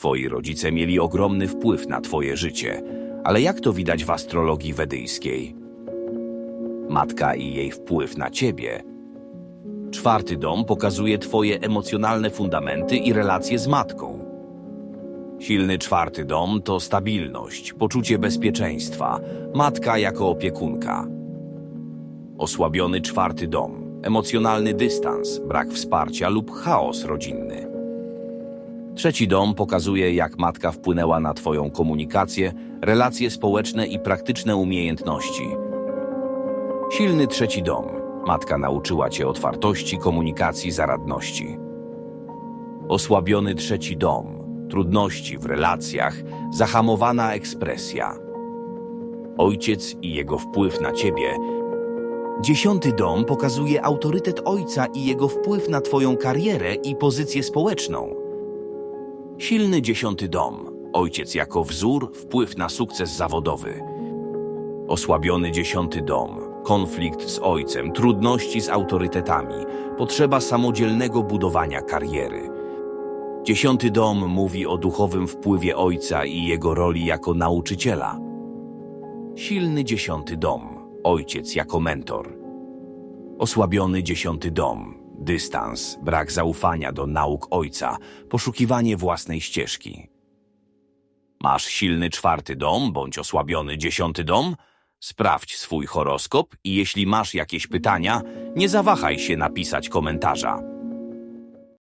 Twoi rodzice mieli ogromny wpływ na Twoje życie, ale jak to widać w astrologii wedyjskiej? Matka i jej wpływ na Ciebie. Czwarty dom pokazuje Twoje emocjonalne fundamenty i relacje z matką. Silny czwarty dom to stabilność, poczucie bezpieczeństwa, matka jako opiekunka. Osłabiony czwarty dom, emocjonalny dystans, brak wsparcia lub chaos rodzinny. Trzeci dom pokazuje, jak matka wpłynęła na Twoją komunikację, relacje społeczne i praktyczne umiejętności. Silny trzeci dom. Matka nauczyła Cię otwartości, komunikacji, zaradności. Osłabiony trzeci dom. Trudności w relacjach, zahamowana ekspresja. Ojciec i jego wpływ na Ciebie. Dziesiąty dom pokazuje autorytet ojca i jego wpływ na Twoją karierę i pozycję społeczną. Silny dziesiąty dom. Ojciec jako wzór, wpływ na sukces zawodowy. Osłabiony dziesiąty dom. Konflikt z ojcem, trudności z autorytetami, potrzeba samodzielnego budowania kariery. Dziesiąty dom mówi o duchowym wpływie ojca i jego roli jako nauczyciela. Silny dziesiąty dom. Ojciec jako mentor. Osłabiony dziesiąty dom. Dystans, brak zaufania do nauk ojca, poszukiwanie własnej ścieżki. Masz silny czwarty dom bądź osłabiony dziesiąty dom? Sprawdź swój horoskop i jeśli masz jakieś pytania, nie zawahaj się napisać komentarza.